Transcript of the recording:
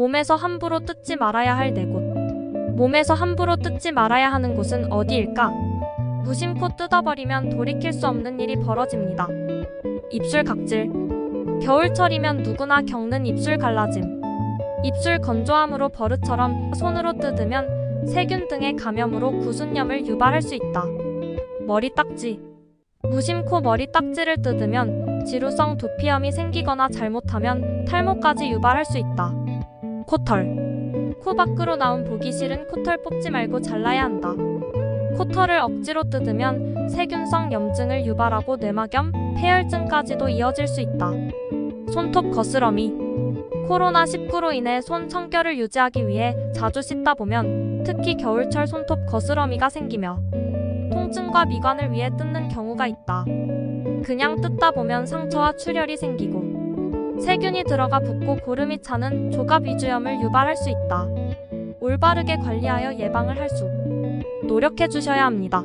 몸에서 함부로 뜯지 말아야 할 네 곳. 몸에서 함부로 뜯지 말아야 하는 곳은 어디일까? 무심코 뜯어버리면 돌이킬 수 없는 일이 벌어집니다. 입술 각질. 겨울철이면 누구나 겪는 입술 갈라짐. 입술 건조함으로 버릇처럼 손으로 뜯으면 세균 등의 감염으로 구순염을 유발할 수 있다. 머리 딱지. 무심코 머리 딱지를 뜯으면 지루성 두피염이 생기거나 잘못하면 탈모까지 유발할 수 있다. 코털. 코 밖으로 나온 보기 싫은 코털 뽑지 말고 잘라야 한다. 코털을 억지로 뜯으면 세균성 염증을 유발하고 뇌막염, 폐혈증까지도 이어질 수 있다. 손톱 거스러미. 코로나19로 인해 손 청결을 유지하기 위해 자주 씻다 보면 특히 겨울철 손톱 거스러미가 생기며 통증과 미관을 위해 뜯는 경우가 있다. 그냥 뜯다 보면 상처와 출혈이 생기고 세균이 들어가 붓고 고름이 차는 조갑 위주염을 유발할 수 있다. 올바르게 관리하여 예방을 할 수. 노력해 주셔야 합니다.